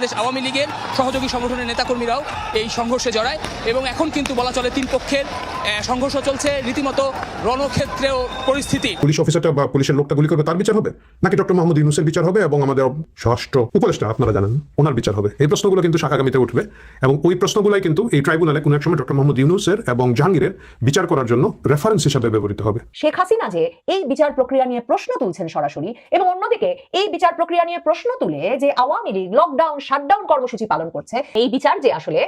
বাংলাদেশ আওয়ামী লীগের সহযোগী সংগঠনের নেতাকর্মীরাও এই সংঘর্ষে জড়ায় এবং এখন কিন্তু বলা চলে তিন পক্ষের সংঘর্ষ চলছে। রীতিমতো রণক্ষেত্রেও পরিস্থিতি। পুলিশ অফিসারটা বা পুলিশের লোকটা গুলি করবে তার বিচার হবে? নাকি ডক্টর মোহাম্মদ ইউনুসের বিচার হবে এবং আমাদের স্বরাষ্ট্র উপদেষ্টা আপনারা জানেন ওনার বিচার হবে? এই প্রশ্নগুলো কিন্তু শাখাগামীতে উঠবে এবং ওই প্রশ্নগুলাই কিন্তু এই ট্রাইব্যুনালে কোনো এক সময় ডক্টর মোহাম্মদ ইউনুসের এবং জাহাঙ্গীরের বিচার করার জন্য রেফারেন্স হিসাবে ব্যবহৃত হবে। শেখ হাসিনা যে এই বিচার প্রক্রিয়া নিয়ে প্রশ্ন তুলছেন সরাসরি এবং অন্যদিকে এই বিচার প্রক্রিয়া নিয়ে প্রশ্ন তুলে যে আওয়ামী লীগ লকডাউন শাটডাউন কর্মসূচি পালন করছে। এই বিচার যে আসলে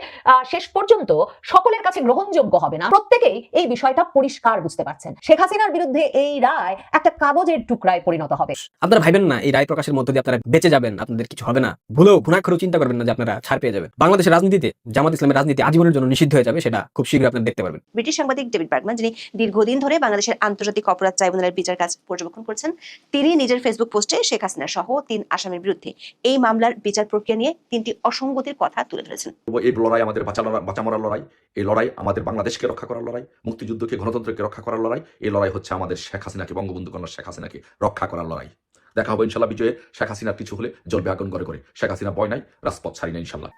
শেষ পর্যন্ত সকলের কাছে গ্রহণযোগ্য হবে না। প্রত্যেকেই এই বিষয়টা পরিষ্কার বুঝতে পারছেন। শেখ হাসিনার বিরুদ্ধে এই রায় একটা কাগজের টুকরায় পরিণত হবে। আপনারা ভাইবেন না এই রায় প্রকাশের মধ্য দিয়ে আপনারা বেঁচে যাবেন আপনাদের কিছু হবে না। ভুলেও ঘুণাক্ষরেও চিন্তা করবেন না যে আপনারা ছাড় পেয়ে যাবেন। বাংলাদেশের রাজনীতিতে জামাত ইসলামের রাজনীতি আজীবনের জন্য নিষিদ্ধ হয়ে যাবে সেটা খুব শীঘ্রই আপনারা দেখতে পারবেন। ব্রিটিশ সাংবাদিক ডেভিড বার্গম্যান যিনি দীর্ঘদিন ধরে বাংলাদেশের আন্তর্জাতিক অপরাধ ট্রাইব্যুনালের বিচার কাজ পর্যবেক্ষণ করছেন তিনি নিজের ফেসবুক পোস্টে শেখ হাসিনা সহ তিন আসামির বিরুদ্ধে এই মামলার বিচার প্রক্রিয়া নিয়ে তিনটি অসঙ্গতির কথা তুলে ধরেছেন। এই লড়াই আমাদের বাঁচা মরার লড়াই, এই লড়াই আমাদের বাংলাদেশকে রক্ষা করার লড়াই, মুক্তিযুদ্ধকে গণতন্ত্রকে রক্ষা করার লড়াই, এই লড়াই হচ্ছে আমাদের শেখ হাসিনাকে, বঙ্গবন্ধু কন্যা শেখ হাসিনাকে রক্ষা করার লড়াই। দেখা হবে ইনশাল্লাহ বিজয়ে, শেখ হাসিনার কিছু হলে জলবে আগুন করে করে। শেখ হাসিনা বয় নাই, রাজপথ ছাড়ি না ইনশাল্লাহ।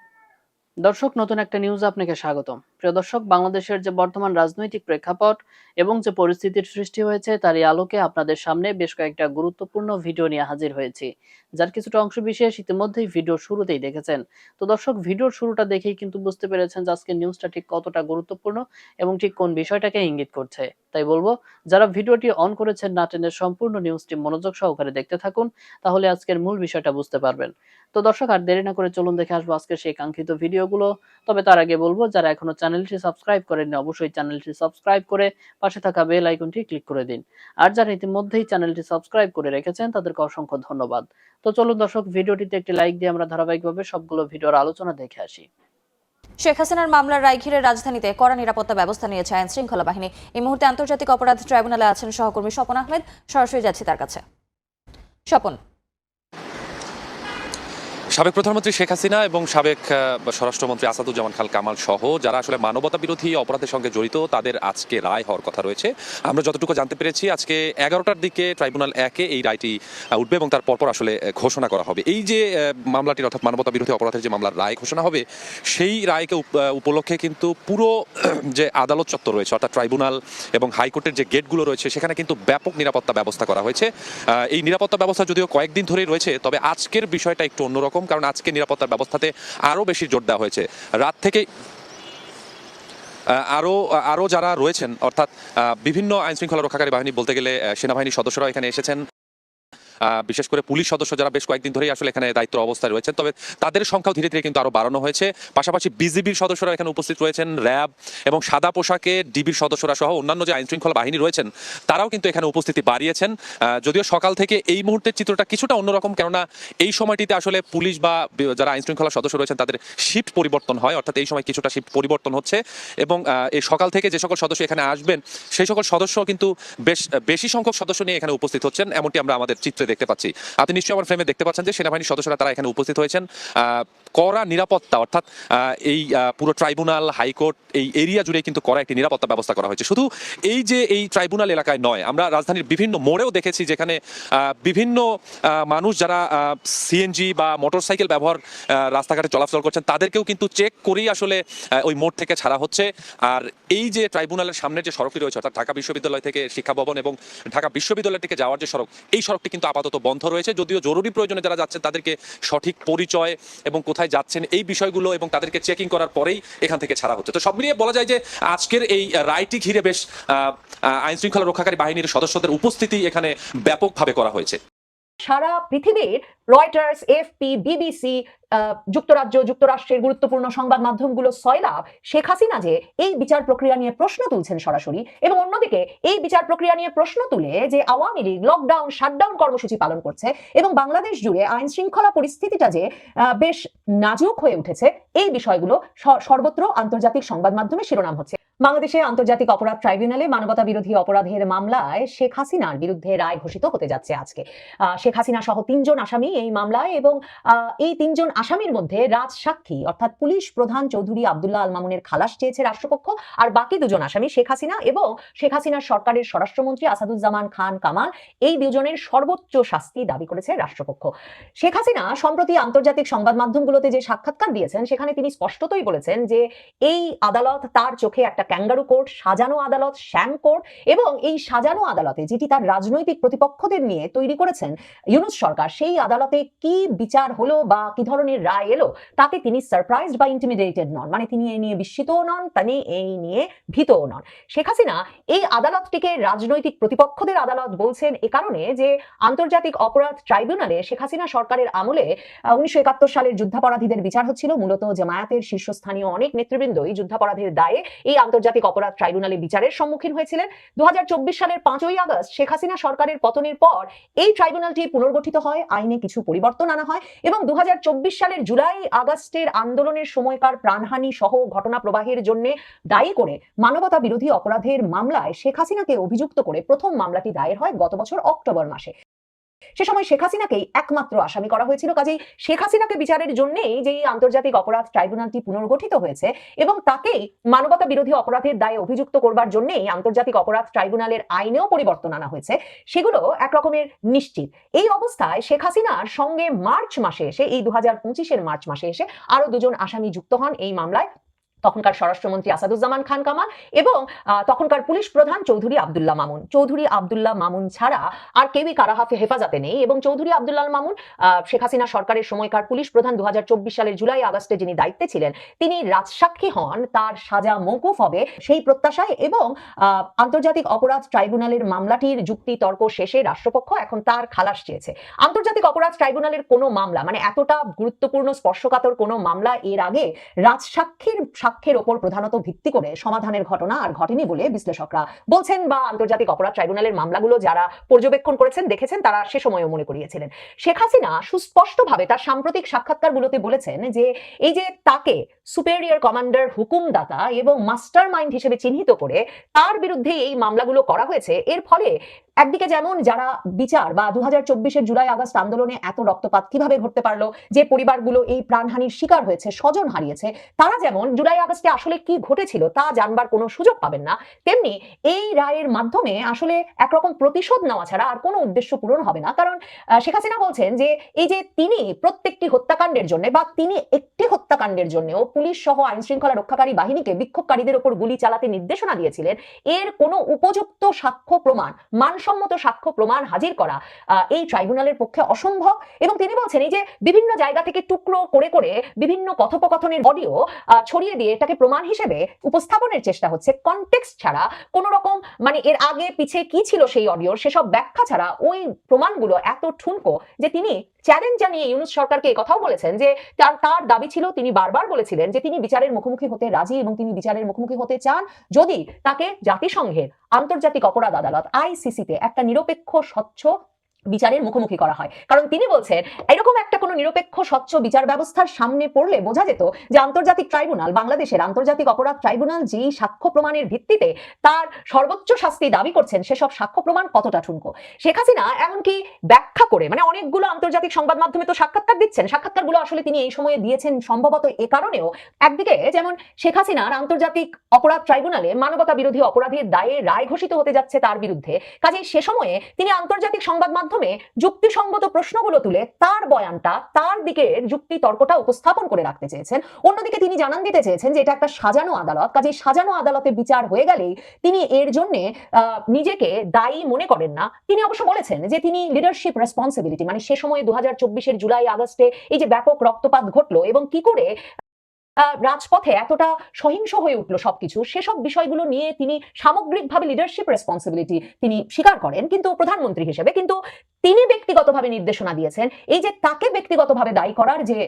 দর্শক, নতুন একটা নিউজ আপনাকে স্বাগতম। প্রিয় দর্শক, বাংলাদেশের যে বর্তমান রাজনৈতিক প্রেক্ষাপট এবং যে পরিস্থিতির সৃষ্টি হয়েছে, তারই আলোকে আপনাদের সামনে বেশ কয়েকটা গুরুত্বপূর্ণ ভিডিও নিয়ে হাজির হয়েছি। যার কিছুটা অংশ বিশেষ ইতিমধ্যেই ভিডিও শুরুতেই দেখেছেন। তো দর্শক ভিডিওর শুরুটা দেখেই কিন্তু বুঝতে পেরেছেন যে আজকে নিউজটা ঠিক কতটা গুরুত্বপূর্ণ এবং ঠিক কোন বিষয়টাকে ইঙ্গিত করছে। তাই বলব, যারা ভিডিওটি অন করেছেন না টেনে সম্পূর্ণ নিউজটি মনোযোগ সহকারে দেখতে থাকুন, তাহলে আজকের মূল বিষয়টা বুঝতে পারবেন। তো দর্শক, আর দেরি না করে চলুন দেখে আসব আজকের সেই কাঙ্ক্ষিত ভিডিওগুলো, তবে তার আগে বলব, যারা এখনও চ্যানেলটি সাবস্ক্রাইব করেননি, অবশ্যই চ্যানেলটি সাবস্ক্রাইব করে পাশে থাকা বেল আইকনটি ক্লিক করে দিন। আর যারা ইতিমধ্যেই চ্যানেলটি সাবস্ক্রাইব করে রেখেছেন, তাদেরকে অসংখ্য ধন্যবাদ। তো চলুন দর্শক, ভিডিওটিতে একটি লাইক দিয়ে আমরা ধারাবাহিকভাবে সবগুলো ভিডিওর আলোচনা দেখে আসি। শেখ হাসিনার মামলার রায় ঘিরে রাজধানীতে কড়া নিরাপত্তা ব্যবস্থা নিয়েছে আইন শৃঙ্খলা বাহিনী। এই মুহূর্তে আন্তর্জাতিক অপরাধ ট্রাইব্যুনালে আছেন সহকর্মী স্বপন আহমেদ। সরাসরি যাচ্ছি তার কাছে। স্বপন সাবেক প্রধানমন্ত্রী শেখ হাসিনা এবং সাবেক স্বরাষ্ট্রমন্ত্রী আসাদুজ্জামান খাল কামাল সহ যারা আসলে মানবতা বিরোধী অপরাধের সঙ্গে জড়িত, তাদের আজকে রায় হওয়ার কথা রয়েছে। আমরা যতটুকু জানতে পেরেছি, আজকে এগারোটার দিকে ট্রাইব্যুনাল একে এই রায়টি উঠবে এবং তার পরপর আসলে ঘোষণা করা হবে। এই যে মামলাটির অর্থাৎ মানবতা বিরোধী অপরাধের যে মামলার রায় ঘোষণা হবে, সেই রায়কে উপলক্ষে কিন্তু পুরো, যে আদালত চত্বর রয়েছে, অর্থাৎ ট্রাইব্যুনাল এবং হাইকোর্টের যে গেটগুলো রয়েছে, সেখানে কিন্তু ব্যাপক নিরাপত্তা ব্যবস্থা করা হয়েছে। এই নিরাপত্তা ব্যবস্থা যদিও কয়েকদিন ধরেই রয়েছে, তবে আজকের বিষয়টা একটু অন্যরকম। কারণ আজকে নিরাপত্তার ব্যবস্থাতে আরও বেশি জোর দেওয়া হয়েছে। রাত থেকে আরও আরও যারা রয়েছেন, অর্থাৎ বিভিন্ন আইনশৃঙ্খলা রক্ষাকারী বাহিনী বলতে গেলে সেনাবাহিনীর সদস্যরাও এখানে এসেছেন। বিশেষ করে পুলিশ সদস্য যারা বেশ কয়েকদিন ধরেই আসলে এখানে দায়িত্ব অবস্থায় রয়েছেন, তবে তাদের সংখ্যাও ধীরে ধীরে কিন্তু আরও বাড়ানো হয়েছে। পাশাপাশি বিজিবির সদস্যরা এখানে উপস্থিত রয়েছেন, র্যাব এবং সাদা পোশাকে ডিবির সদস্যরা সহ অন্যান্য যে আইন শৃঙ্খলা বাহিনী রয়েছেন, তারাও কিন্তু এখানে উপস্থিতি বাড়িয়েছেন। যদিও সকাল থেকে এই মুহূর্তের চিত্রটা কিছুটা অন্যরকম, কেননা এই সময়টিতে আসলে পুলিশ বা যারা আইন শৃঙ্খলা সদস্য রয়েছেন, তাদের শিফট পরিবর্তন হয়, অর্থাৎ এই সময় কিছুটা শিফট পরিবর্তন হচ্ছে এবং এই সকাল থেকে যে সকল সদস্য এখানে আসবেন, সেই সকল সদস্য কিন্তু বেশ, বেশি সংখ্যক সদস্য নিয়ে এখানে উপস্থিত হচ্ছেন, এমনটি আমরা আমাদের চিত্রে দেখতে পাচ্ছি। আপনি নিশ্চয়ই আমার ফ্রেমে দেখতে পাচ্ছেন যে সেনাবাহিনীর সদস্যরা তারা এখানে উপস্থিত হয়েছেন। কড়া নিরাপত্তা অর্থাৎ এই পুরো ট্রাইব্যুনাল, হাইকোর্ট এই এরিয়া জুড়ে কিন্তু কড়া একটি নিরাপত্তা ব্যবস্থা করা হয়েছে। শুধু এই যে এই ট্রাইব্যুনাল এলাকায় নয়, আমরা রাজধানীর বিভিন্ন মোড়েও দেখেছি যেখানে বিভিন্ন মানুষ যারা সিএনজি বা মোটরসাইকেল ব্যবহার রাস্তাঘাটে চলাচল করছেন, তাদেরকেও কিন্তু চেক করেই আসলে ওই মোড় থেকে ছাড়া হচ্ছে। আর এই যে ট্রাইব্যুনালের সামনে যে সড়কটি রয়েছে, অর্থাৎ ঢাকা বিশ্ববিদ্যালয় থেকে শিক্ষা ভবন এবং ঢাকা বিশ্ববিদ্যালয় থেকে যাওয়ার যে সড়ক, এই সড়কটি কিন্তু আপাতত বন্ধ রয়েছে। যদিও জরুরি প্রয়োজনে যারা যাচ্ছেন, তাদেরকে সঠিক পরিচয় এবং কোথায় যাচ্ছেন এই বিষয়গুলো এবং তাদেরকে চেকিং করার পরেই এখান থেকে ছাড়া হচ্ছে। তো সব মিলিয়ে বলা যায় যে আজকের এই রায়টি ঘিরে বেশ আইন শৃঙ্খলা রক্ষাকারী বাহিনীর সদস্যদের উপস্থিতি এখানে ব্যাপকভাবে করা হয়েছে। সারা পৃথিবীর রয়টার্স এফপি বিবিসি যুক্তরাজ্য, যুক্তরাষ্ট্রের গুরুত্বপূর্ণ সংবাদ মাধ্যমগুলো সয়লাভ শেখ হাসিনা যে এই বিচার প্রক্রিয়া নিয়ে প্রশ্ন তুলছেন সরাসরি এবং অন্যদিকে এই বিচার প্রক্রিয়া নিয়ে প্রশ্ন তুলে যে আওয়ামী লীগ লকডাউন শাটডাউন কর্মসূচি পালন করছে এবং বাংলাদেশ জুড়ে আইন শৃঙ্খলা পরিস্থিতিটা যে বেশ নাজুক হয়ে উঠেছে, এই বিষয়গুলো সর্বত্র আন্তর্জাতিক সংবাদ মাধ্যমে শিরোনাম হচ্ছে। বাংলাদেশে আন্তর্জাতিক অপরাধ ট্রাইব্যুনালে মানবতা বিরোধী অপরাধের মামলায় শেখ হাসিনার বিরুদ্ধে রায় ঘোষিত হতে যাচ্ছে আজকে। শেখ হাসিনা সহ তিনজন আসামি এই মামলায় এবং এই তিনজন আসামির মধ্যে রাজ সাক্ষী, অর্থাৎ পুলিশ প্রধান চৌধুরী আবদুল্লাহ আল মামুনের খালাস চেয়েছে রাষ্ট্রপক্ষ, আর বাকি দুজন আসামি শেখ হাসিনা এবং শেখ হাসিনার সরকারের স্বরাষ্ট্রমন্ত্রী আসাদুজ্জামান খান কামাল, এই দুজনের সর্বোচ্চ শাস্তি দাবি করেছে রাষ্ট্রপক্ষ। শেখ হাসিনা, সম্প্রতি আন্তর্জাতিক সংবাদ মাধ্যমগুলোতে যে সাক্ষাৎকার দিয়েছেন, সেখানে তিনি স্পষ্টতই বলেছেন যে এই আদালত তার চোখে একটা ক্যাঙ্গারু কোর্ট সাজানো আদালত শ্যাম কোর্ট এবং এই সাজানো আদালতে যেটি তার রাজনৈতিক প্রতিপক্ষদের নিয়ে তৈরি করেছেন ইউনুস সরকার, সেই আদালতে কি বিচার হলো বা কি ধরনের রায় এলো, তাতে তিনি সারপ্রাইজড বা ইন্টিমিডেটেড নন। মানে তিনি এই নিয়ে বিস্মিতও নন, তিনি এই নিয়ে ভীতও নন। শেখ হাসিনা এই আদালতটিকে রাজনৈতিক প্রতিপক্ষদের আদালত বলছেন এ কারণে যে আন্তর্জাতিক অপরাধ ট্রাইব্যুনালে শেখ হাসিনা সরকারের আমলে উনিশশো একাত্তর সালের যুদ্ধাপরাধীদের বিচার হচ্ছিল, মূলত জামায়াতের শীর্ষস্থানীয় অনেক নেতৃবৃন্দই যুদ্ধাপরাধের দায়ে এই আন্তর্জাতিক অপরাধ ট্রাইব্যুনালে বিচারের সম্মুখীন হয়েছিলেন। দু সালের পাঁচই আগস্ট শেখ হাসিনা সরকারের পতনের পর এই ট্রাইব্যুনালটি পুনর্গঠিত হয়, আইনে কিছু পরিবর্তন আনা হয় এবং দু হাজার চব্বিশ সালের জুলাই আগস্টের আন্দোলনের সময়কার প্রাণহানি সহ ঘটনা প্রবাহের জন্য দায়ী করে মানবতা বিরোধী অপরাধের মামলায় শেখ হাসিনাকে অভিযুক্ত করে প্রথম মামলাটি দায়ের হয় গত বছর অক্টোবর মাসে। সে সময় শেখ হাসিনাকেই একমাত্র আসামি করা হয়েছিল। কাজেই শেখ হাসিনাকে বিচারের জন্যই যে আন্তর্জাতিক অপরাধ ট্রাইব্যুনালটি পুনর্গঠিত হয়েছে এবং তাকেই মানবতা বিরোধী অপরাধের দায়ে অভিযুক্ত করবার জন্যই আন্তর্জাতিক অপরাধ ট্রাইব্যুনালের আইনেও পরিবর্তন আনা হয়েছে। সেগুলো একরকমের নিশ্চিত। এই অবস্থায় শেখ হাসিনার সঙ্গে মার্চ মাসে এসে, এই দু হাজার মার্চ মাসে এসে আরও দুজন আসামি যুক্ত হন এই মামলায়। তখনকার স্বরাষ্ট্রমন্ত্রী আসাদুজ্জামান খান কামাল এবং তখনকার পুলিশ প্রধান চৌধুরী আবদুল্লাহ মামুন। চৌধুরী আবদুল্লাহ মামুন ছাড়া আর কেউই কারাহাফে হেফাজতে নেই এবং চৌধুরী আবদুল্লাহ মামুন শেখ হাসিনা সরকারের সময়কার পুলিশ প্রধান দু সালের জুলাই আগস্টে যিনি দায়িত্বে ছিলেন, তিনি রাজসাক্ষী হন তার সাজা মৌকুফ হবে সেই প্রত্যাশায় এবং আন্তর্জাতিক অপরাধ ট্রাইব্যুনালের মামলাটির যুক্তি তর্ক শেষে রাষ্ট্রপক্ষ এখন তার খালাস চেয়েছে। আন্তর্জাতিক অপরাধ ট্রাইব্যুনালের কোনো মামলা মানে এতটা গুরুত্বপূর্ণ স্পর্শকাতর কোনো মামলা এর আগে রাজসাক্ষীর সাক্ষ্যের ওপর প্রধানত ভিত্তি করে সমাধানের ঘটনা আর ঘটেনি বলে বিশ্লেষকরা বলছেন বা আন্তর্জাতিক অপরাধ ট্রাইব্যুনালের মামলাগুলো যারা পর্যবেক্ষণ করেছেন, দেখেছেন, তারা সে সময়ও মনে করিয়েছিলেন। শেখ হাসিনা সুস্পষ্টভাবে তার সাম্প্রতিক সাক্ষাৎকারগুলোতে বলেছেন যে এই যে তাকে সুপেরিয়র কমান্ডার হুকুমদাতা এবং মাস্টার মাইন্ড হিসেবে চিহ্নিত করে তার বিরুদ্ধে এই মামলাগুলো করা হয়েছে, এর ফলে একদিকে যেমন যারা বিচার বা দু হাজার জুলাই আগস্ট আন্দোলনে এত রক্তপাত কীভাবে ঘটতে পারল, যে পরিবারগুলো এই প্রাণহানির শিকার হয়েছে, স্বজন হারিয়েছে, তারা যেমন জুলাই আগস্টে আসলে কি ঘটেছিল তা জানবার কোনো সুযোগ পাবেন না, তেমনি এই রায়ের মাধ্যমে আসলে একরকম প্রতিশোধ নেওয়া ছাড়া আর কোনো উদ্দেশ্য পূরণ হবে না। কারণ শেখ হাসিনা বলছেন যে এই যে তিনি প্রত্যেকটি হত্যাকাণ্ডের জন্য বা তিনি একটি হত্যাকাণ্ডের জন্যও পুলিশ সহ আইন শৃঙ্খলা রক্ষাকারী বাহিনীকে বিক্ষোভকারীদের ওপর গুলি চালাতে নির্দেশনা দিয়েছিলেন, এর কোনো উপযুক্ত সাক্ষ্য প্রমাণ মানসম্মত সাক্ষ্য প্রমাণ হাজির করা এই ট্রাইব্যুনালের পক্ষে অসম্ভব। এবং তিনি বলছেন, এই যে বিভিন্ন জায়গা থেকে টুকরো করে করে বিভিন্ন কথোপকথনের অডিও ছড়িয়ে দিয়ে এটাকে প্রমাণ হিসেবে উপস্থাপনের চেষ্টা হচ্ছে কনটেক্সট ছাড়া কোনো রকম মানে এর আগে পিছে কি ছিল সেই অডিওর সেসব ব্যাখ্যা ছাড়া ওই প্রমাণগুলো এত ঠুনকো যে তিনি চ্যালেঞ্জ জানিয়ে ইউনুস সরকারকে কথাও বলেছেন যে তার তার দাবি ছিল, তিনি বারবার বলেছিলেন যে তিনি বিচারের মুখোমুখি হতে রাজি এবং তিনি বিচারের মুখোমুখি হতে চান যদি তাকে জাতিসংঘের আন্তর্জাতিক অপরাধ আদালত আইসিসিতে একটা নিরপেক্ষ, স্বচ্ছ বিচারের মুখোমুখি করা হয়। কারণ তিনি বলছেন, এরকম একটা কোনো নিরপেক্ষ, স্বচ্ছ বিচার ব্যবস্থার সামনে পড়লে বোঝা যেত যে আন্তর্জাতিক ট্রাইব্যুনাল, বাংলাদেশের আন্তর্জাতিক অপরাধ ট্রাইব্যুনাল যেই সাক্ষ্য প্রমাণের ভিত্তিতে তার সর্বোচ্চ শাস্তি দাবি করছেন, সেসব সাক্ষ্য প্রমাণ কতটা ঠুনকো? শেখ হাসিনা এমনকি ব্যাখ্যা করে মানে অনেকগুলো আন্তর্জাতিক সংবাদ মাধ্যমে তো সাক্ষাৎকার দিচ্ছেন। সাক্ষাৎকারগুলো আসলে তিনি এই সময়ে দিয়েছেন সম্ভবত এ কারণেও। একদিকে যেমন শেখ হাসিনার আন্তর্জাতিক অপরাধ ট্রাইব্যুনালে মানবতা বিরোধী অপরাধের দায়ে রায় ঘোষিত হতে যাচ্ছে তার বিরুদ্ধে। কাজেই সে সময়ে তিনি আন্তর্জাতিক সংবাদ মাধ্যমে যুক্তিসঙ্গত প্রশ্নগুলো তুলে তার বয়ানটা, তার দিকের যুক্তি তর্কটা উপস্থাপন করে রাখতে চেয়েছেন। অন্যদিকে তিনি জানান দিতে চেয়েছেন যে এটা একটা সাজানো আদালত, কাজে সাজানো আদালতে বিচার হয়ে গেলেই তিনি এর জন্য নিজেকে দায়ী মনে করেন না। তিনি অবশ্য বলেছেন যে তিনি লিডারশিপ রেসপন্সিবিলিটি মানে সে সময়ে দু হাজার চব্বিশের জুলাই আগস্টে এই যে ব্যাপক রক্তপাত ঘটলো এবং কি করে রাজপথে এতটা সহিংস হয়ে উঠল সবকিছু, সেসব বিষয়গুলো নিয়ে তিনি সামগ্রিকভাবে লিডারশিপ রেসপন্সিবিলিটি তিনি স্বীকার করেন, কিন্তু প্রধানমন্ত্রী হিসেবে, কিন্তু তিনি ব্যক্তিগতভাবে নির্দেশনা দিয়েছেন। এই যে তাকে ব্যক্তিগতভাবে দায়ী করার যে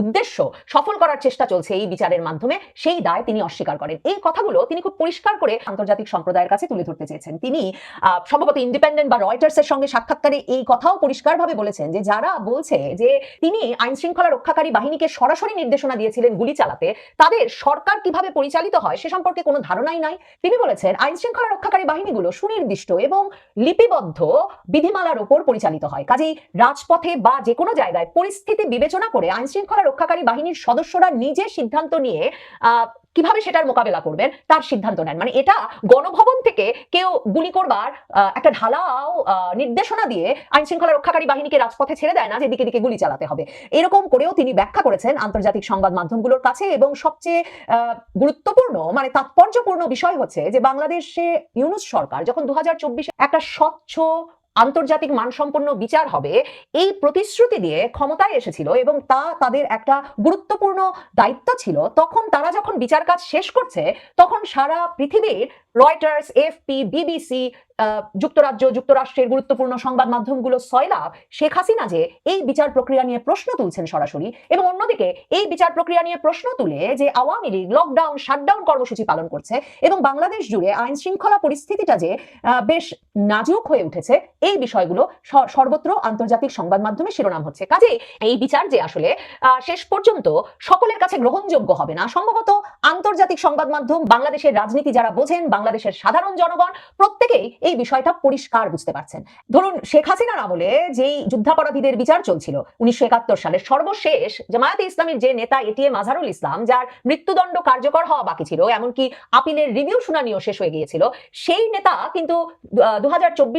উদ্দেশ্য সফল করার চেষ্টা চলছে এই বিচারের মাধ্যমে, সেই দায় তিনি অস্বীকার করেন। এই কথাগুলো তিনি খুব পরিষ্কার করে আন্তর্জাতিক সম্প্রদায়ের কাছে তুলে ধরতে চেয়েছেন। তিনি সম্ভবত ইন্ডিপেন্ডেন্ট বা রয়টার্সের সঙ্গে সাক্ষাৎকারে এই কথাও পরিষ্কারভাবে বলেছেন যে, যারা বলছে যে, তিনি আইন শৃঙ্খলা রক্ষাকারী বাহিনীকে সরাসরি নির্দেশনা দিয়েছিলেন গুলি চালাতে, তাদের সরকার কীভাবে পরিচালিত হয় সে সম্পর্কে কোনো ধারণাই নাই। তিনি বলেছেন আইন শৃঙ্খলা রক্ষাকারী বাহিনীগুলো সুনির্দিষ্ট এবং লিপিবদ্ধ বিধিমালার ওপর পরিচালিত হয়। কাজেই রাজপথে বা যে কোনো জায়গায় পরিস্থিতি বিবেচনা করে আইন শৃঙ্খলা রক্ষাকারী বাহিনীর সদস্যরা নিজে সিদ্ধান্ত নিয়ে কীভাবে সেটার মোকাবেলা করবেন, তার সিদ্ধান্ত নেন। মানে এটা গণভবন থেকে কেউ গুলি করবার একটা ঢালাও নির্দেশনা দিয়ে আইন শৃঙ্খলা রক্ষাকারী বাহিনীকে রাজপথে ছেড়ে দেয় না যে দিকে দিকে গুলি চালাতে হবে। এরকম করেও তিনি ব্যাখ্যা করেছেন আন্তর্জাতিক সংবাদ মাধ্যমগুলোর কাছে এবং সবচেয়ে গুরুত্বপূর্ণ মানে তাৎপর্যপূর্ণ বিষয় হচ্ছে যে বাংলাদেশে ইউনুস সরকার যখন দু হাজার একটা স্বচ্ছ আন্তর্জাতিক মানসম্পন্ন বিচার হবে, এই প্রতিশ্রুতি দিয়ে ক্ষমতায় এসেছিল এবং তা তাদের একটা গুরুত্বপূর্ণ দায়িত্ব ছিল। তখন তারা যখন বিচার কাজ শেষ করছে, তখন সারা পৃথিবীর রয়টার্স এফপি বিবিসি যুক্তরাজ্য, যুক্তরাষ্ট্রের গুরুত্বপূর্ণ সংবাদ মাধ্যমগুলো সয়লাভ শেখ হাসিনা যে এই বিচার প্রক্রিয়া নিয়ে প্রশ্ন তুলছেন সরাসরি এবং অন্যদিকে এই বিচার প্রক্রিয়া নিয়ে প্রশ্ন তুলে যে আওয়ামী লীগ লকডাউন শাটডাউন কর্মসূচি পালন করছে এবং বাংলাদেশ জুড়ে আইন শৃঙ্খলা পরিস্থিতিটা যে বেশ নাজুক হয়ে উঠেছে, এই বিষয়গুলো সর্বত্র আন্তর্জাতিক সংবাদ মাধ্যমে শিরোনাম হচ্ছে। কাজে এই বিচার যে আসলে শেষ পর্যন্ত সকলের কাছে গ্রহণযোগ্য হবে না। সম্ভবত আন্তর্জাতিক সংবাদ মাধ্যম, বাংলাদেশের রাজনীতি যারা বোঝেন, বাংলাদেশের সাধারণ জনগণ, প্রত্যেকেই এই বিষয়টা পরিষ্কার বুঝতে পারছেন। ধরুন শেখ হাসিনার আমলে যেই যুদ্ধাপরাধীদের বিচার চলছিল উনিশশো একাত্তর সালের সর্বশেষ জামায়াতে ইসলামের যে নেতা এটিএম আজহারুল ইসলাম, যার মৃত্যুদণ্ড কার্যকর হওয়া বাকি ছিল, এমনকি আপিলের রিভিউ শুনানিও শেষ হয়ে গিয়েছিল, সেই নেতা কিন্তু দু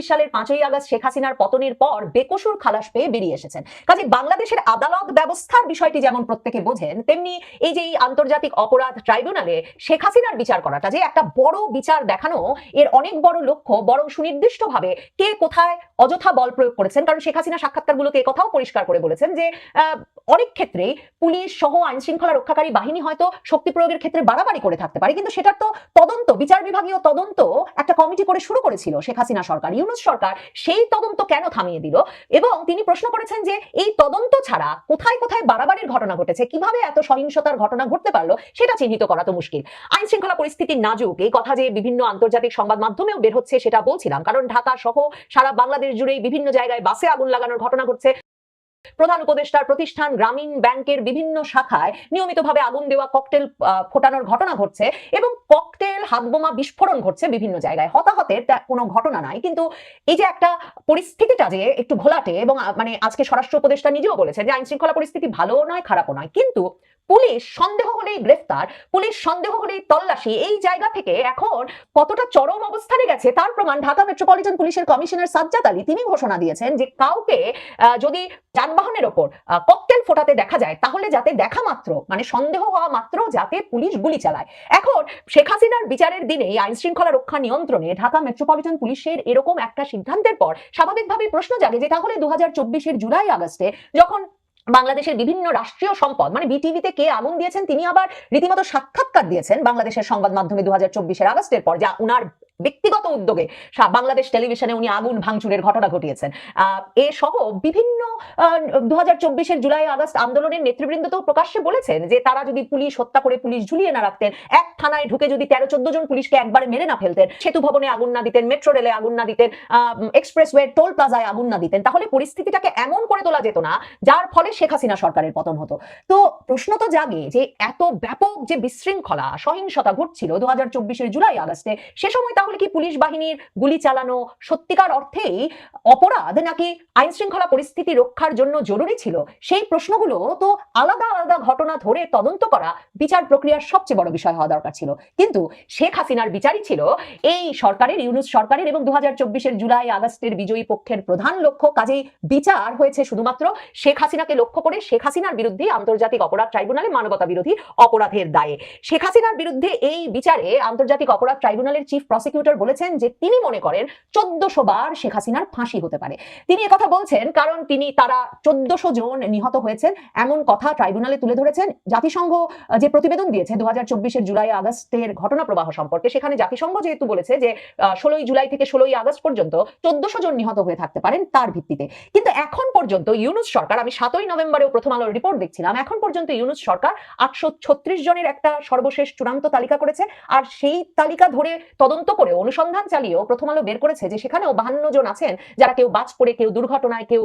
সালের পাঁচই আগস্ট শেখ হাসিনার পতনের পর বেকসুর খালাস পেয়ে বেরিয়ে এসেছেন। কাজে বাংলাদেশের আদালত ব্যবস্থার বিষয়টি যেমন প্রত্যেকে বোঝেন, তেমনি এই যে আন্তর্জাতিক অপরাধ ট্রাইব্যুনালে শেখ হাসিনার বিচার করাটা যে একটা বড় বিচার দেখানো, এর অনেক বড় লক্ষ্য বরং সুনির্দিষ্টভাবে কে কোথায় অযথা বল প্রয়োগ করেছেন। কারণ শেখ হাসিনা সাক্ষাৎকারগুলোতে কথাও পরিষ্কার করে বলেছেন যে অনেক ক্ষেত্রেই পুলিশ সহ আইন শৃঙ্খলা রক্ষাকারী বাহিনী হয়তো শক্তি প্রয়োগের ক্ষেত্রে বাড়াবাড়ি করে থাকতে পারে। কিন্তু সেটার তো তদন্ত, বিচার বিভাগীয় তদন্ত একটা কমিটি করে শুরু করেছিল শেখ হাসিনা সরকার, ইউনুস সরকার। সেই তদন্ত কেন থামিয়ে দিল? এবং তিনি প্রশ্ন করেছেন যে, এই তদন্ত ছাড়া কোথায় কোথায় বাড়াবাড়ির ঘটনা ঘটেছে? কীভাবে এত সহিংসতার ঘটনা ঘটতে পারল? সেটা চিহ্নিত করা তো মুশকিল। আইন শৃঙ্খলা পরিস্থিতি নাজুক, এই কথা যে বিভিন্ন আন্তর্জাতিক সংবাদ মাধ্যমেও বের হচ্ছে সেটা বলছিলাম। কারণ ঢাকা সহ সারা বাংলাদেশ জুড়েই বিভিন্ন জায়গায় বাসে আগুন লাগানোর ঘটনা ঘটছে। প্রধান উপদেষ্টার প্রতিষ্ঠান গ্রামীণ ব্যাংকের বিভিন্ন শাখায় নিয়মিতভাবে আগুন দেওয়া, ককটেল ফোটানোর ঘটনা ঘটছে এবং ককটেল, হাতবোমা বিস্ফোরণ ঘটছে বিভিন্ন জায়গায়। হতাহতের কোনো ঘটনা নাই। কিন্তু এই যে একটা পরিস্থিতিটা যে একটু ঘোলাটে এবং মানে আজকে স্বরাষ্ট্র উপদেষ্টা নিজেও বলেছে যে আইন শৃঙ্খলা পরিস্থিতি ভালো নয়, খারাপও নয়। কিন্তু পুলিশ সন্দেহ হলেই গ্রেফতার, পুলিশ সন্দেহ হলেই তল্লাশি, এই জায়গা থেকে এখন কতটা চরম অবস্থানে গেছে তার প্রমাণ ঢাকা মেট্রোপলিটন পুলিশের কমিশনার সাজ্জাদ আলী, তিনি ঘোষণা দিয়েছেন যে কাউকে যদি যানবাহনের ওপর ককটেল ফোটাতে দেখা যায়, তাহলে যাতে দেখা মাত্র মানে সন্দেহ হওয়া মাত্র যাতে পুলিশ গুলি চালায়। এখন শেখ হাসিনার বিচারের দিনে আইন শৃঙ্খলা রক্ষা নিয়ন্ত্রণে ঢাকা মেট্রোপলিটন পুলিশের এরকম একটা সিদ্ধান্তের পর স্বাভাবিকভাবে প্রশ্ন জাগে যে তাহলে দু হাজার জুলাই আগস্টে যখন বাংলাদেশের বিভিন্ন রাষ্ট্রীয় সম্পদ মানে বিটিভিতে কে আগুন দিয়েছেন, তিনি আবার রীতিমতো সাক্ষাৎকার দিয়েছেন বাংলাদেশের সংবাদ মাধ্যমে দু হাজার চব্বিশের আগস্টের পর, যা উনার ব্যক্তিগত উদ্যোগে। বাংলাদেশ টেলিভিশনে উনি আগুন ভাঙচুরের ঘটনা ঘটিয়েছেন। এ সহ বিভিন্ন দু হাজার জুলাই, আগস্ট আন্দোলনের নেতৃবৃন্দ তো প্রকাশ্যে বলেছেন যে, তারা যদি পুলিশ হত্যা করে পুলিশ ঝুলিয়ে না রাখতেন, এক থানায় ঢুকে যদি তেরো চোদ্দ জন পুলিশকে একবারে মেরে না ফেলতেন, সেতু ভবনে আগুন না দিতেন, মেট্রো রেলে আগুন না দিতেন এক্সপ্রেসওয়ে টোল প্লাজায় আগুন না দিতেন, তাহলে পরিস্থিতিটাকে এমন করে তোলা যেত না, যার ফলে শেখ হাসিনা সরকারের পতন হতো। তো প্রশ্ন তো জাগে যে, এত ব্যাপক যে বিশৃঙ্খলা, সহিংসতা ঘটছিল দু হাজার জুলাই, আগস্টে, সে সময় তাহলে কি পুলিশ বাহিনীর গুলি চালানো সত্যিকার অর্থেই অপরাধ নাকি আইন শৃঙ্খলা পরিস্থিতি রক্ষার জন্য জরুরি ছিল? সেই প্রশ্নগুলো তো আলাদা আলাদা ঘটনা ধরে তদন্ত করা বিচার প্রক্রিয়ার সবচেয়ে বড় বিষয় হওয়া দরকার ছিল। কিন্তু শেখ হাসিনার বিচারই ছিল এই সরকারের, ইউনুস সরকারের এবং দু হাজার জুলাই আগস্টের বিজয়ী পক্ষের প্রধান লক্ষ্য। কাজেই বিচার হয়েছে শুধুমাত্র শেখ হাসিনাকে লক্ষ্য করে। শেখ হাসিনার বিরুদ্ধে আন্তর্জাতিক অপরাধ ট্রাইব্যুনালে মানবতা বিরোধী অপরাধের দায়ে। শেখ হাসিনার বিরুদ্ধে এই বিচারে আন্তর্জাতিক অপরাধ ট্রাইব্যুনালের চিফ প্রসিকিউটর বলেছেন যে তিনি মনে করেন চোদ্দশো বার শেখ হাসিনার ফাঁসি হতে পারে। তিনি কথা বলছেন কারণ তিনি তারা চোদ্দশো জন নিহত হয়েছেন। এমন কথা ট্রাইব্যুনালে তুলে ধরে করেছেন জাতিসংঘ যে প্রতিবেদন দিয়েছে দু হাজার চব্বিশের জুলাই আগস্টের ঘটনা প্রবাহ সম্পর্কে, সেখানে জাতিসংঘ যেহেতু বলেছে যে ষোলোই জুলাই থেকে ষোলোই আগস্ট পর্যন্ত চোদ্দশো জন নিহত হয়ে থাকতে পারেন তার ভিত্তিতে। কিন্তু এখন পর্যন্ত ইউনুস সরকার, আমি সাতই নভেম্বরেও প্রথম আলোর রিপোর্ট দেখছিলাম, এখন পর্যন্ত ইউনুস সরকার আটশো ছত্রিশ জনের একটা সর্বশেষ চূড়ান্ত তালিকা করেছে। আর সেই তালিকা ধরে তদন্ত করে অনুসন্ধান চালিয়েও প্রথম আলো বের করেছে যে সেখানেও বাহান্ন জন আছেন যারা কেউ বাজ পড়ে কেউ দুর্ঘটনায়, কেউ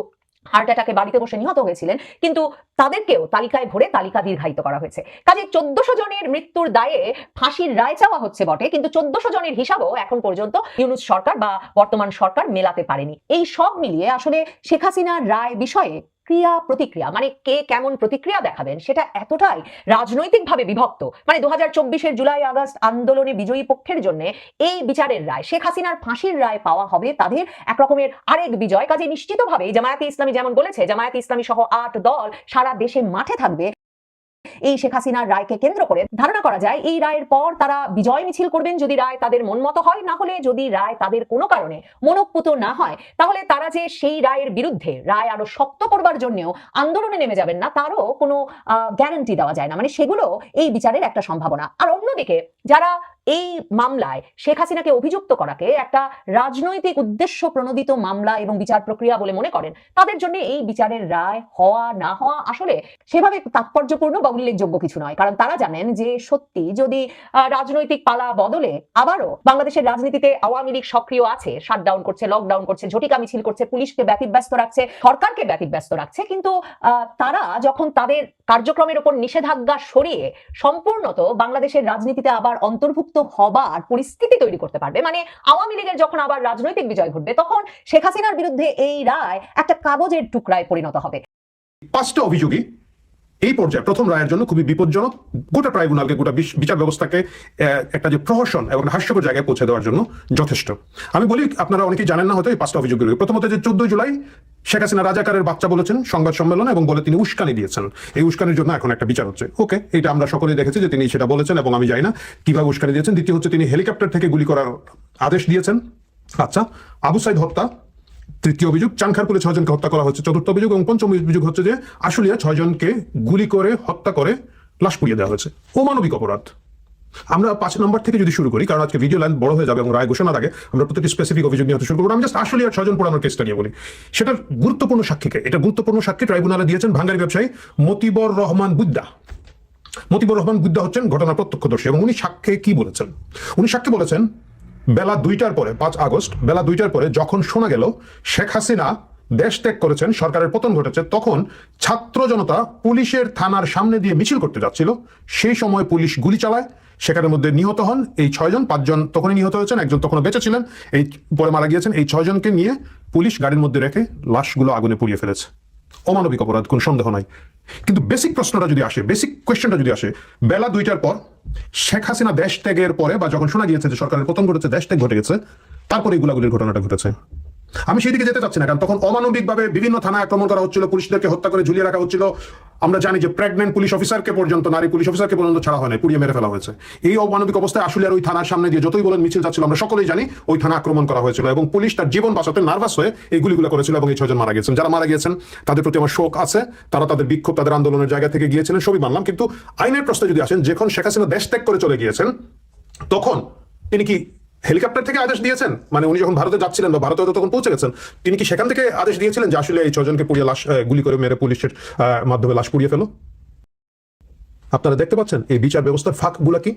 হার্ট অ্যাটাকে বাড়িতে বসে নিহত হয়েছিলেন। কিন্তু তাদেরকেও তালিকায় ভরে তালিকা দীর্ঘায়িত করা হয়েছে। কাজে চোদ্দশো জনের মৃত্যুর দায়ে ফাঁসির রায় চাওয়া হচ্ছে বটে, কিন্তু চোদ্দশো জনের হিসাবও এখন পর্যন্ত ইউনুস সরকার বা বর্তমান সরকার মেলাতে পারেনি। এই সব মিলিয়ে আসলে শেখ হাসিনার রায় বিষয়ে ক্রিয়া প্রতিক্রিয়া মানে কে কেমন প্রতিক্রিয়া দেখাবেন, সেটা এতটাই রাজনৈতিকভাবে বিভক্ত। মানে দু হাজার চব্বিশের জুলাই আগস্ট আন্দোলনে বিজয়ী পক্ষের জন্য এই বিচারের রায়, শেখ হাসিনার ফাঁসির রায় পাওয়া হবে তাদের একরকমের আরেক বিজয়। কাজে নিশ্চিতভাবে জামায়াতে ইসলামী যেমন বলেছে, জামায়াতে ইসলামী সহ আট দল সারা দেশে মাঠে থাকবে। এই শেখ হাসিনার রায়কে কেন্দ্র করে ধারণা করা যায় এই রায়ের পর তারা বিজয় মিছিল করবেন যদি রায় তাদের মন মতো হয়, না হলে যদি রায় তাদের কোনো কারণে মনোপুত না হয়, তাহলে তারা যে সেই রায়ের বিরুদ্ধে রায় আরও শক্ত করবার জন্যও আন্দোলনে নেমে যাবেন না, তারও কোনো গ্যারান্টি দেওয়া যায় না। মানে সেগুলো এই বিচারের একটা সম্ভাবনা। আর অন্যদিকে যারা এই মামলায় শেখ হাসিনাকে অভিযুক্ত করাকে একটা রাজনৈতিক উদ্দেশ্য প্রণোদিত মামলা এবং বিচার প্রক্রিয়া বলে মনে করেন। তাদের জন্য এই বিচারের রায় হওয়া, না হওয়া আসলে সেভাবে তাৎপর্যপূর্ণ বা উল্লেখযোগ্য কিছু নয়। কারণ তারা জানেন যে সত্যি যদি রাজনৈতিক পালা বদলে আবারও বাংলাদেশের রাজনীতিতে আওয়ামী লীগ সক্রিয় আছে, শাটডাউন করছে, লকডাউন করছে, ঝটিকা মিছিল করছে, পুলিশকে ব্যতিব্যস্ত রাখছে, সরকারকে ব্যতিব্যস্ত রাখছে, কিন্তু তারা যখন তাদের কার্যক্রমের উপর নিষেধাজ্ঞা সরিয়ে সম্পূর্ণত বাংলাদেশের রাজনীতিতে আবার অন্তর্ভুক্ত হবার পরিস্থিতি তৈরি করতে পারবে। মানে আওয়ামী লীগের যখন আবার রাজনৈতিক বিজয় ঘটবে, তখন শেখ হাসিনার বিরুদ্ধে এই রায় একটা কাগজের টুকরায় পরিণত হবে। পাঁচটা অভিযোগই এই পর্যায়ে প্রথম রায়ের জন্য খুবই বিপজ্জনক। গোটা ট্রাইব্যুনালকে, গোটা বিচার ব্যবস্থাকে একটা যে প্রহসন এবং হাস্যকর জায়গায় পৌঁছে দেওয়ার জন্য যথেষ্ট। আমি বলি, আপনারা অনেকেই জানেন না হয়তো এই পাঁচটা অভিযোগ প্রথমত যে চোদ্দই জুলাই শেখ হাসিনা রাজাকারের বাচ্চা বলেছেন সংবাদ সম্মেলনে এবং বলে তিনি উস্কানি দিয়েছেন। এই উস্কানির জন্য এখন একটা বিচার হচ্ছে। ওকে এটা আমরা সকলেই দেখেছি যে তিনি সেটা বলেছেন এবং আমি জানি না কীভাবে উস্কানি দিয়েছেন। দ্বিতীয় হচ্ছে তিনি হেলিকপ্টার থেকে গুলি করার আদেশ দিয়েছেন। আচ্ছা আবু সাইদ হত্যা, তৃতীয় অভিযোগ চানখারপুরে ছয়জনকে হত্যা করা হচ্ছে। চতুর্থ অভিযোগ এবং পঞ্চম অভিযোগ হচ্ছে যে আশুলিয়া ছয়জনকে গুলি করে, হত্যা করে লাশ পুড়িয়ে দেওয়া হয়েছে। অমানবিক অপরাধ। আমরা পাঁচ নম্বর থেকে যদি শুরু করি, কারণ আজকে ভিডিও লাইন বড় হয়ে যাবে এবং রায় ঘোষণার আগে আমরা প্রত্যেকটি স্পেসিফিক অভিযোগ নিয়ে শুরু করব। আমি জাস্ট আশুলিয়ার ছয়জন পোড়ানোর কেসটা নিয়ে বলি। সেটার গুরুত্বপূর্ণ সাক্ষীকে এটা গুরুত্বপূর্ণ সাক্ষী ট্রাইব্যুনালে দিয়েছেন ভাঙ্গারি ব্যবসায়ী মতিবর রহমান বুদ্দা মতিবর রহমান বুদ্ধা হচ্ছেন ঘটনার প্রত্যক্ষদর্শী এবং উনি সাক্ষ্যে কি বলেছেন? উনি সাক্ষ্যে বলেছেন, বেলা দুইটার পরে, পাঁচ আগস্ট, বেলা দুইটার পরে যখন শোনা গেল শেখ হাসিনা দেশ ত্যাগ করেছেন, সরকারের পতন ঘটেছে, তখন ছাত্র জনতা পুলিশের থানার সামনে দিয়ে মিছিল করতে যাচ্ছিল। সেই সময় পুলিশ গুলি চালায় সেখানের মধ্যে নিহত হন। এই ছয়জন, পাঁচজন তখনই নিহত হয়েছেন, একজন তখনও বেঁচে ছিলেন। এই পরে মারা গিয়েছেন। এই ছয়জনকে নিয়ে পুলিশ গাড়ির মধ্যে রেখে লাশগুলো আগুনে পুড়িয়ে ফেলেছে। অমানবিক অপরাধ, কোন সন্দেহ নাই। কিন্তু বেসিক প্রশ্নটা যদি আসে বেসিক কোয়েশ্চেনটা যদি আসে, বেলা দুইটার পর শেখ হাসিনা দেশ ত্যাগের পরে বা যখন শোনা গিয়েছে যে সরকারের পতন ঘটেছে, দেশ ত্যাগ ঘটে গেছে, তারপরে এই গুলাগুলির ঘটনাটা ঘটেছে। আমি সেই দিকে যেতে চাচ্ছি না, কারণ তখন অমানবিকভাবে বিভিন্ন থানা আক্রমণ করা হচ্ছিল, পুলিশদেরকে হত্যা করে ঝুলিয়ে রাখা হচ্ছিল। আমরা জানি যে প্রেগনেন্ট পুলিশ অফিসারকে পর্যন্ত, নারী পুলিশ অফিসারকে পর্যন্ত ছাড়া হয় না পুড়িয়ে মেরে ফেলা হয়েছে। এই অমানবিক অবস্থায় আসলে আর ওই থানার সামনে দিয়ে যতই বলেন মিছিল যাচ্ছিল আমরা সকলেই জানি ওই থানা আক্রমণ করা হয়েছিল এবং পুলিশ তার জীবন বাঁচাতে নার্ভাস হয়ে এই গুলিগুলো করেছিল এবং এই ছজন মারা গেছেন যারা মারা গিয়েছেন, তাদের প্রতি আমার শোক আছে, তারা তাদের বিক্ষোভ, তাদের আন্দোলনের জায়গা থেকে গিয়েছিলেন, সবই মানলাম। কিন্তু আইনের প্রশ্নে যদি আসেন, যখন শেখ হাসিনা দেশ ত্যাগ করে চলে গিয়েছেন, তখন তিনি কি হেলিকপ্টার থেকে আদেশ দিয়েছেন? মানে উনি যখন ভারতে যাচ্ছিলেন বা ভারতে তখন পৌঁছে গেছেন, তিনি কি সেখান থেকে আদেশ দিয়েছিলেন যে আসলে এই ছজনকে পুড়িয়ে লাশ গুলি করে মেরে পুলিশের মাধ্যমে লাশ পুড়িয়ে ফেলো? আপনারা দেখতে পাচ্ছেন, এই বিচার ব্যবস্থার ফাঁকগুলা কি?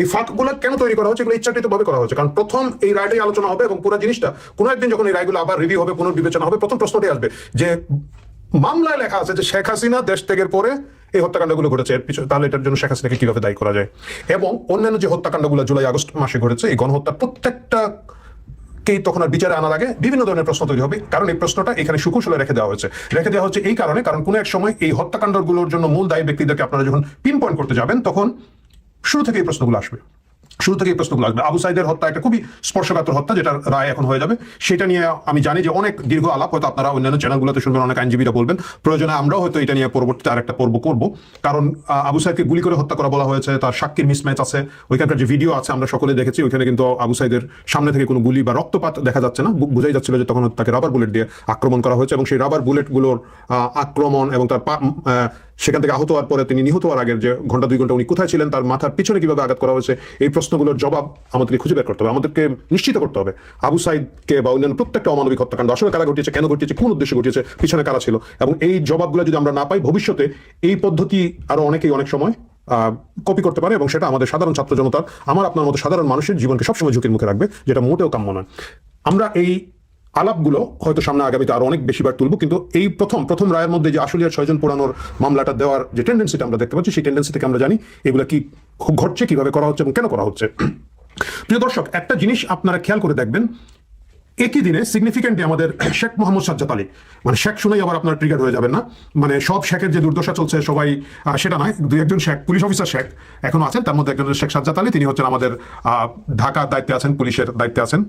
এই ফাঁকগুলা কেন তৈরি করা হচ্ছে? এগুলো ইচ্ছাকৃত ভাবে করা হচ্ছে। কারণ প্রথম এই রায়টাই আলোচনা হবে এবং পুরো জিনিসটা, কোনো একদিন যখন এই রায়গুলো আবার রিভিউ হবে, পুনর্বিবেচনা হবে, প্রথম প্রশ্নটাই আসবে যে মামলায় লেখা আছে যে শেখ হাসিনা দেশ ত্যাগের পরে এই হত্যাকাণ্ডগুলো ঘটেছে, এর পিছনে তাহলে এটার জন্য শেখ হাসিনাকে কীভাবে দায়ী করা যায়? এবং অন্যান্য যে হত্যাকাণ্ডগুলো জুলাই আগস্ট মাসে ঘটেছে, এই গণহত্যার প্রত্যেকটা কেই তখন আর বিচারে আনা লাগে, বিভিন্ন ধরনের প্রশ্ন তৈরি হবে। কারণ এই প্রশ্নটা এখানে সুকুশলে রেখে দেওয়া হয়েছে। রেখে দেওয়া হচ্ছে এই কারণে, কারণ কোনো এক সময় এই হত্যাকাণ্ডগুলোর জন্য মূল দায়ী ব্যক্তিদেরকে আপনারা যখন পিন পয়েন্ট করতে যাবেন, তখন শুরু থেকে এই প্রশ্নগুলো আসবে। শুরু থেকে এই প্রশ্নগুলো আসবে। আবু সাইদের হত্যা একটা খুবই স্পর্শকাতর হত্যা যেটা রায় এখন হয়ে যাবে। সেটা নিয়ে আমি জানি যে অনেক দীর্ঘ আলাপ, হয়তো আপনারা অন্যান্য চ্যানেলগুলোতে শুনবেন, অনেক আইনজীবীরা বলবেন। প্রয়োজনে আমরাও হয়তো এটা নিয়ে পরবর্তীতে আর একটা পর্ব করব। কারণ আবু সাইদকে গুলি করে হত্যা করা বলা হয়েছে, তার সাক্ষীর মিসম্যাচ আছে। ওইখানকার যে ভিডিও আছে, আমরা সকলে দেখেছি, ওইখানে কিন্তু আবু সাইদের সামনে থেকে কোনো গুলি বা রক্তপাত দেখা যাচ্ছে না। বোঝাই যাচ্ছিল যে তখন তাকে রাবার বুলেট দিয়ে আক্রমণ করা হয়েছে এবং সেই রাবার বুলেটগুলোর আক্রমণ এবং তার সেখান থেকে আহত হওয়ার পরে তিনি নিহত হওয়ার আগের যে ঘণ্টা, দুই ঘণ্টা উনি কোথায় ছিলেন, তার মাথার পিছনে কীভাবে আঘাত করা হয়েছে, এই প্রশ্নগুলোর জবাব আমাদেরকে খুঁজে বের করতে হবে, আমাদেরকে নিশ্চিত করতে হবে। আবু সাইদকে বা অন্যান্য প্রত্যেকটা অমানবিক হত্যাকাণ্ড, আসলে কারা ঘটিয়েছে, কেন ঘটিয়েছে, কোন উদ্দেশ্যে ঘটিয়েছে, পিছনে কারা ছিল? এবং এই জবাবগুলো যদি আমরা না পাই, ভবিষ্যতে এই পদ্ধতি আরও অনেকেই অনেক সময় কপি করতে পারে এবং সেটা আমাদের সাধারণ ছাত্র জনতার, আমার আপনার মতো সাধারণ মানুষের জীবনকে সবসময় ঝুঁকির মুখে রাখবে, যেটা মোটেও কাম্য নয়। আমরা এই আলাপগুলো হয়তো সামনে আগামীতে আরও অনেক বেশিবার তুলবো, কিন্তু এই প্রথম প্রথম রায়ের মধ্যে যে আসলে ছয়জন পোড়ানোর মামলাটা দেওয়ার যে টেন্ডেন্সিটা আমরা দেখতে পাচ্ছি, সেই টেন্ডেন্সি থেকে আমরা জানি এগুলো কি ঘটছে, কীভাবে করা হচ্ছে এবং কেন করা হচ্ছে। প্রিয় দর্শক, একটা জিনিস আপনারা খেয়াল করে দেখবেন একই দিনে সিগনিফিকেন্টলি আমাদের শেখ মোহাম্মদ সাজ্জাদ আলী মানে শেখ শুনেই আবার আপনার ট্রিগার হয়ে যাবেন না। মানে সব শেখের যে দুর্দশা চলছে, সবাই সেটা নয়, দুই একজন শেখ, পুলিশ অফিসার শেখ এখনও আছেন, তার মধ্যে একজন শেখ সাজ্জাদ আলী, তিনি হচ্ছেন আমাদের ঢাকার দায়িত্বে আছেন, পুলিশের দায়িত্বে আছেন,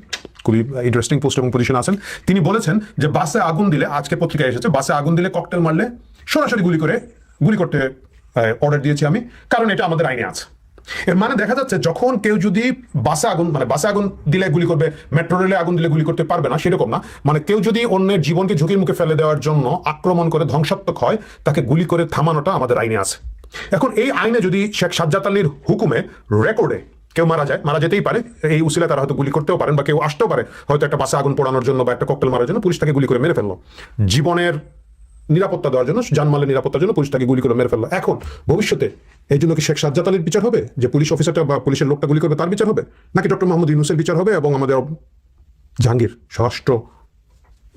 খুবই ইন্টারেস্টিং পোস্ট এবং পজিশন আছেন। তিনি বলেছেন যে বাসে আগুন দিলে, আজকে পত্রিকায় এসেছে, বাসে আগুন দিলে ককটেল মারলে সরাসরি গুলি করে, গুলি করতে অর্ডার দিয়েছি আমি, কারণ এটা আমাদের আইনে আছে। এর মানে দেখা যাচ্ছে যখন কেউ যদি বাসে আগুন মানে বাসে আগুন দিলে গুলি করবে মেট্রো রেলে আগুন দিলে গুলি করতে পারবে না, সেরকম না। মানে কেউ যদি অন্যের জীবনকে ঝুঁকির মুখে ফেলে দেওয়ার জন্য আক্রমণ করে ধ্বংসাত্মক হয়, তাকে গুলি করে থামানোটা আমাদের আইনে আছে। এখন এই আইনে যদি শেখ সাজ্জাদ আলীর হুকুমে রেকর্ডে কেউ মারা যায়, মারা যেতেই পারে, এই উসিলে তারা হয়তো গুলি করতেও পারেন বা কেউ আসতেও পারে। হয়তো একটা বাসে আগুন পোড়ানোর জন্য বা একটা ককটেল মারার জন্য পুলিশ তাকে গুলি করে মেরে ফেলল। জীবনের নিরাপত্তা দেওয়ার জন্য জানমালের নিরাপত্তার জন্য পুলিশ তাকে গুলি করে মেরে ফেলল। এখন, ভবিষ্যতে এই জন্য কি শেখ সাজ্জাদ আলীর বিচার হবে? যে পুলিশ অফিসারটা বা পুলিশের লোকটা গুলি করবে, তার বিচার হবে? নাকি ডক্টর মোহাম্মদ ইউনুসের বিচার হবে এবং আমাদের জাহাঙ্গীর, স্বরাষ্ট্র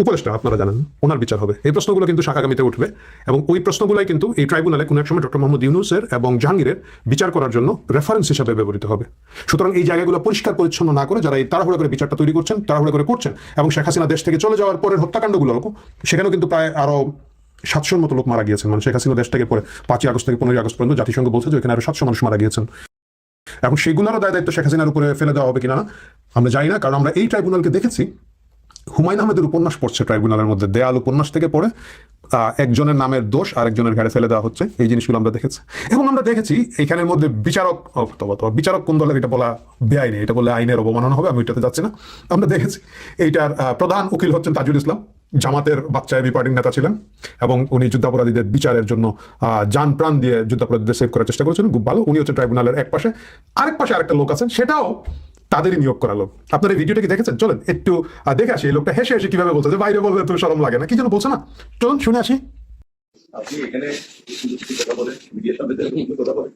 উপদেষ্টা, আপনারা জানেন, ওনার বিচার হবে। এই প্রশ্নগুলো কিন্তু শাখাগামীতে উঠবে এবং ওই প্রশ্নগুলোই কিন্তু এই ট্রাইব্যুনালে কোনো এক সময় ডক্টর মোহাম্মদ ইউনুসের এবং জাহাঙ্গীরের বিচার করার জন্য রেফারেন্স হিসাবে ব্যবহৃত হবে। সুতরাং এই জায়গাগুলো পরিষ্কার পরিচ্ছন্ন না করে যারা এই তাড়াহুড়া করে বিচারটা তৈরি করছেন, তাড়াহুড়া করে করছেন এবং শেখ হাসিনা দেশ থেকে চলে যাওয়ার পরের হত্যাকাণ্ডগুলো, সেখানেও কিন্তু প্রায় আরও সাতশোর মতো লোক মারা গিয়েছেন। মানে শেখ হাসিনা দেশ থেকে পরে পাঁচই আগস্ট থেকে পনেরোই আগস্ট পর্যন্ত জাতিসংঘ বলছে যে এখানে আরও সাতশো মানুষ মারা গিয়েছেন। এখন সেগুলোরও দায় দায়িত্ব শেখ হাসিনার উপরে ফেলে দেওয়া হবে কিনা, আমরা জানি না। কারণ আমরা এই ট্রাইব্যুনালকে দেখেছি, হুমায়ুন আহমেদের উপন্যাস পড়ছে ট্রাইব্যুনালের মধ্যে। দেয়াল উপন্যাস থেকে পড়ে একজনের নামের দোষ আর একজনের ঘাড়ে ফেলে দেওয়া হচ্ছে। এই জিনিসগুলো আমরা দেখেছি। এবং আমরা দেখেছি এইখানের মধ্যে বিচারক বিচারক কোন দলের, এটা বলা বেআইনি এটা বলে আইনের অবমাননা হবে, আমি ওইটাতে যাচ্ছি না। আমরা দেখেছি, এইটার প্রধান উকিল হচ্ছেন তাজুল ইসলাম। জামাতের বাচ্চা এবি পার্টির নেতা ছিলেন এবং উনি যুদ্ধাপরাধীদের বিচারের জন্য যান প্রাণ দিয়ে যুদ্ধাপরাধীদের সেভ করার চেষ্টা করেছিলেন। খুব ভালো। উনি হচ্ছে ট্রাইব্যুনালের এক পাশে। আরেক পাশে আরেকটা লোক আছেন, সেটাও তাদেরই নিয়োগ করা লোক। আপনার এই ভিডিওটা কি দেখেছেন? চলেন, একটু দেখে আসি। এই লোকটা হেসে হেসে কীভাবে বলছে? যে বাইরে বললে তো সরম লাগে না। কি যেন বলছে না? চলুন শুনে আসি। আপনি এখানে কথা বলেন মিডিয়ার সামনে কথা বলেন।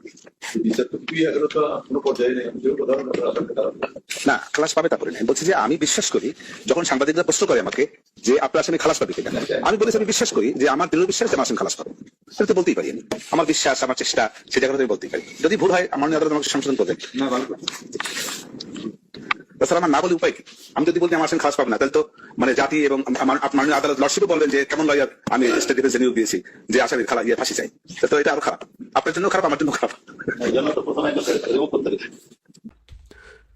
কথা না খালাস পাবে তারপরে আমি বলছি যে আমি বিশ্বাস করি যখন সাংবাদিকরা প্রশ্ন করে আমাকে যে আপনার আসামি খালাস পাবে কিনা আমি বলেছি আমি বিশ্বাস করি যে আমার দৃঢ় বিশ্বাস আমার আসামি খালাস পাবে। সেটা তো বলতেই পারি আমি। আমার বিশ্বাস আমার চেষ্টা জায়গাটা আমি বলতেই পারি। যদি ভুল হয় আমার আদালত আমাকে সংশোধন করবেন। কথা। তাছাড়া আমার না বলে উপায় কি? আমি যদি বলতে আমার আসামি খালাস পাবে না তাহলে তো মানে জাতি এবং মাননীয় আদালত লর্ডশিপও বলবেন যে কেমন লয়ার আমি স্টেট ডিফেন্সে নিয়োগ দিয়েছি। যে আসামি খালা ইয়ে ফাঁসি চাই। তো এটা আরও খারাপ। আপনার জন্য খারাপ আমার জন্য খারাপ। এই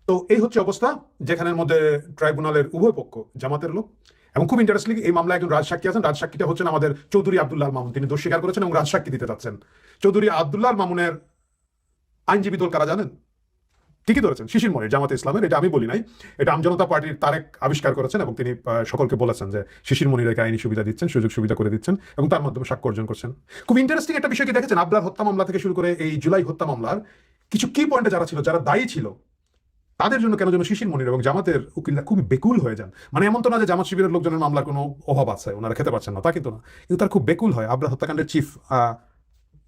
তো এই হচ্ছে অবস্থা যেখানের মধ্যে ট্রাইব্যুনালের উভয় পক্ষ জামাতের লোক। এবং খুব ইন্টারেস্টলি এই মামলায় একজন রাজসাক্ষী আছেন। রাজসাক্ষীটা হচ্ছেন আমাদের চৌধুরী আবদুল্লাহ মামুন। তিনি দোষ স্বীকার করেছেন এবং রাজসাক্ষী দিতে যাচ্ছেন। চৌধুরী আবদুল্লাহ মামুনের আইনজীবী দল কারা জানেন? ঠিকই ধরেছেন, শিশির মনির, জামাতে ইসলামের, এটা আমি বলি নাই। এটা আমজনতা পার্টির তারেক আবিষ্কার করেছেন এবং তিনি সকলকে বলেছেন যে শিশির মনিরকে আইনি সুবিধা দিচ্ছেন, সুযোগ সুবিধা করে দিচ্ছেন এবং তার মাধ্যমে সাক্ষ্য অর্জন করছেন। খুব ইন্টারেস্টিং একটা বিষয় কি দেখেছেন? আবরার হত্যা মামলা থেকে শুরু করে এই জুলাই হত্যা মামলার কিছু কি পয়েন্টে যারা ছিল, যারা দায়ী ছিল, তাদের জন্য কেন যেন শিশির মনির এবং জামাতের উকিলরা খুবই বেকুল হয়ে যান। মানে এমন তো না যে জামাত শিবিরের লোকজনের মামলার কোনো অভাব আছে, ওনারা খেতে পারছেন না, তা কিন্তু না। কিন্তু তার খুব বেকুল হয়। আবরা হত্যাকাণ্ডের চিফ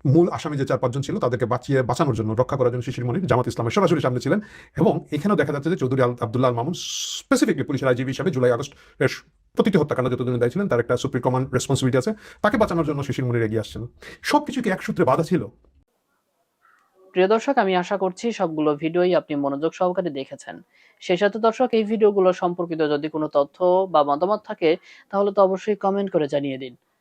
মূল আসামি যে চার, পাঁচজন ছিল তাদেরকে বাঁচিয়ে, বাঁচানোর জন্য রক্ষা করার জন্য শিশির মনির জামাত ইসলামের সরাসরি সামনে ছিলেন এবং এখানেও দেখা যাচ্ছে যে চৌধুরী আব্দুল্লাহ মামুন স্পেসিফিকলি পুলিশের আইজিবি হিসাবে জুলাই, আগস্ট প্রতিটি হত্যাকাণ্ড যতদিন দায়ী তার একটা সুপ্রিম কমান্ড রেসপন্সিবিলিটি আছে। তাকে বাঁচানোর জন্য শিশির মনির এগিয়ে আসছেন। সবকিছু কি এক সূত্রে বাধা ছিল? প্রিয় দর্শক, আমি আশা করছি সবগুলো ভিডিওই আপনি মনোযোগ সহকারে দেখেছেন। সেই সাথে দর্শক, এই ভিডিওগুলো সম্পর্কিত যদি কোনো তথ্য বা মতামত থাকে, তাহলে তো অবশ্যই কমেন্ট করে জানিয়ে দিন।